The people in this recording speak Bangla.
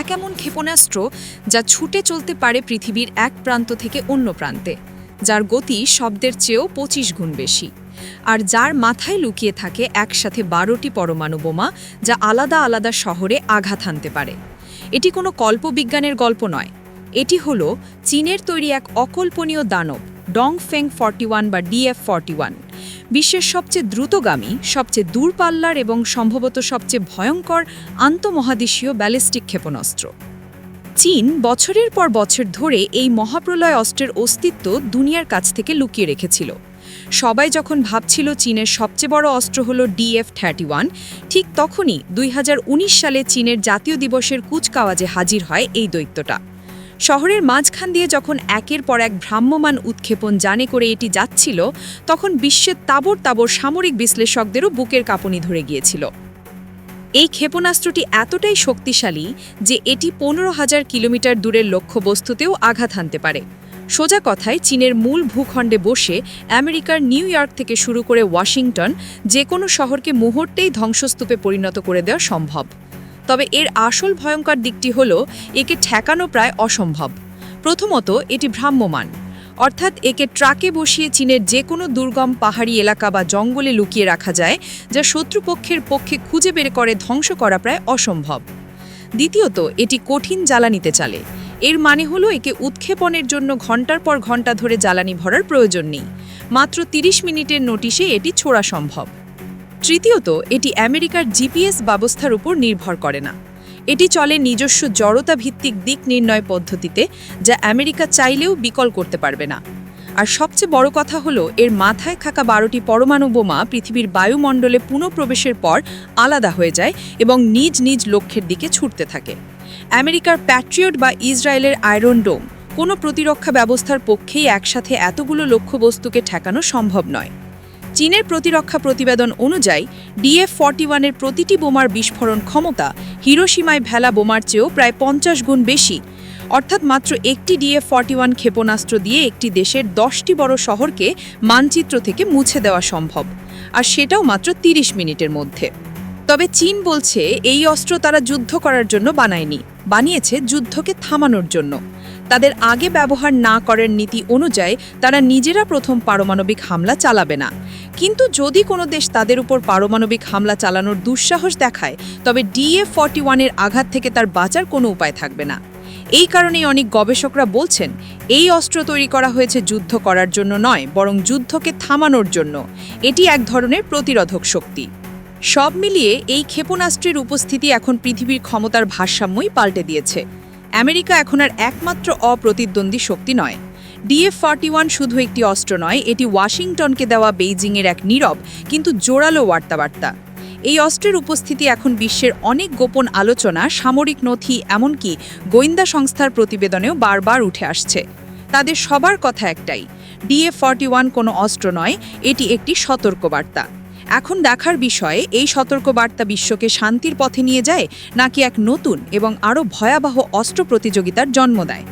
এক এমন ক্ষেপণাস্ত্র যা ছুটে চলতে পারে পৃথিবীর এক প্রান্ত থেকে অন্য প্রান্তে, যার গতি শব্দের চেয়েও পঁচিশ গুণ বেশি। আর যার মাথায় লুকিয়ে থাকে একসাথে বারোটি পরমাণু বোমা যা আলাদা আলাদা শহরে আঘাত হানতে পারে। এটি কোনো কল্পবিজ্ঞানের গল্প নয়। এটি হলো চীনের তৈরি এক অকল্পনীয় দানব ডং ফেং ফর্টি ওয়ান বা ডিএফ ফর্টি ওয়ান। বিশ্বের সবচেয়ে দ্রুতগামী, সবচেয়ে দূরপাল্লার এবং সম্ভবত সবচেয়ে ভয়ঙ্কর আন্তমহাদেশীয় ব্যালিস্টিক ক্ষেপণাস্ত্র। চীন বছরের পর বছর ধরে এই মহাপ্রলয় অস্ত্রের অস্তিত্ব দুনিয়ার কাছ থেকে লুকিয়ে রেখেছিল। সবাই যখন ভাবছিল চীনের সবচেয়ে বড় অস্ত্র হল ডিএফ থার্টি ওয়ান, ঠিক তখনই দুই হাজার উনিশ সালে চীনের জাতীয় দিবসের কুচকাওয়াজে হাজির হয় এই দৈত্যটা। শহরের মাঝখান দিয়ে যখন একের পর এক ভ্রাম্যমান উৎক্ষেপণ জানে করে এটি যাচ্ছিল, তখন বিশ্বের তাবর তাবর সামরিক বিশ্লেষকদেরও বুকের কাঁপুনি ধরে গিয়েছিল। এই ক্ষেপণাস্ত্রটি এতটাই শক্তিশালী যে এটি পনেরো হাজার কিলোমিটার দূরের লক্ষ্যবস্তুতেও আঘাত হানতে পারে। সোজা কথায়, চীনের মূল ভূখণ্ডে বসে আমেরিকার নিউ ইয়র্ক থেকে শুরু করে ওয়াশিংটন যে কোনো শহরকে মুহূর্তেই ধ্বংসস্তূপে পরিণত করে দেওয়া সম্ভব। তবে এর আসল ভয়ঙ্কর দিকটি হল, একে ঠেকানো প্রায় অসম্ভব। প্রথমত, এটি ভ্রাম্যমান অর্থাৎ একে ট্রাকে বসিয়ে চীনের যে কোনো দুর্গম পাহাড়ি এলাকা বা জঙ্গলে লুকিয়ে রাখা যায়, যা শত্রুপক্ষের পক্ষে খুঁজে বের করে ধ্বংস করা প্রায় অসম্ভব। দ্বিতীয়ত, এটি কঠিন জ্বালানিতে চালে। এর মানে হলো, একে উৎক্ষেপণের জন্য ঘণ্টার পর ঘণ্টা ধরে জ্বালানি ভরার প্রয়োজন নেই। মাত্র ৩০ মিনিটের নোটিশে এটি ছোড়া সম্ভব। তৃতীয়ত, এটি আমেরিকার জিপিএস ব্যবস্থার উপর নির্ভর করে না। এটি চলে নিজস্ব জড়তা ভিত্তিক দিক নির্ণয় পদ্ধতিতে, যা আমেরিকা চাইলেও বিকল করতে পারবে না। আর সবচেয়ে বড় কথা হলো, এর মাথায় থাকা বারোটি পরমাণু বোমা পৃথিবীর বায়ুমণ্ডলে পুনঃপ্রবেশের পর আলাদা হয়ে যায় এবং নিজ নিজ লক্ষ্যের দিকে ছুটতে থাকে। আমেরিকার প্যাট্রিয়ট বা ইসরায়েলের আয়রন ডোম, কোনো প্রতিরক্ষা ব্যবস্থার পক্ষেই একসাথে এতগুলো লক্ষ্যবস্তুকে ঠেকানো সম্ভব নয়। চীনের প্রতিরক্ষা প্রতিবেদন অনুযায়ী ডিএফ ফর্টি ওয়ানের প্রতিটি বোমার বিস্ফোরণ ক্ষমতা হিরোসীমায় ভেলা বোমার চেয়েও প্রায় পঞ্চাশ গুণ বেশি। অর্থাৎ মাত্র একটি ডিএফ ফর্টি ওয়ান ক্ষেপণাস্ত্র দিয়ে একটি দেশের দশটি বড় শহরকে মানচিত্র থেকে মুছে দেওয়া সম্ভব, আর সেটাও মাত্র ৩০ মিনিটের মধ্যে। তবে চীন বলছে, এই অস্ত্র তারা যুদ্ধ করার জন্য বানায়নি, বানিয়েছে যুদ্ধকে থামানোর জন্য। তাদের আগে ব্যবহার না করার নীতি অনুযায়ী তারা নিজেরা প্রথম পারমাণবিক হামলা চালাবে না। কিন্তু যদি কোনো দেশ তাদের উপর পারমাণবিক হামলা চালানোর দুঃসাহস দেখায়, তবে ডিএ ফর্টি ওয়ানের আঘাত থেকে তার বাঁচার কোনো উপায় থাকবে না। এই কারণেই অনেক গবেষকরা বলছেন, এই অস্ত্র তৈরি করা হয়েছে যুদ্ধ করার জন্য নয়, বরং যুদ্ধকে থামানোর জন্য। এটি এক ধরনের প্রতিরোধক শক্তি। সব মিলিয়ে এই ক্ষেপণাস্ত্রের উপস্থিতি এখন পৃথিবীর ক্ষমতার ভারসাম্যই পাল্টে দিয়েছে। আমেরিকা এখন আর একমাত্র অপ্রতিদ্বন্দ্বী শক্তি নয়। ডিএফ ফর্টি ওয়ান শুধু একটি অস্ত্র নয়, এটি ওয়াশিংটনকে দেওয়া বেইজিংয়ের এক নীরব কিন্তু জোরালো বার্তাবার্তা। এই অস্ত্রের উপস্থিতি এখন বিশ্বের অনেক গোপন আলোচনা, সামরিক নথি, এমনকি গোয়েন্দা সংস্থার প্রতিবেদনেও বারবার উঠে আসছে। তাদের সবার কথা একটাই, ডিএফ ফর্টি ওয়ান কোনো অস্ত্র নয়, এটি একটি সতর্কবার্তা। এখন দেখার বিষয়ে এই সতর্কবার্তা বিশ্বকে শান্তির পথে নিয়ে যায় নাকি এক নতুন এবং আরও ভয়াবহ অস্ত্র প্রতিযোগিতার জন্ম দেয়।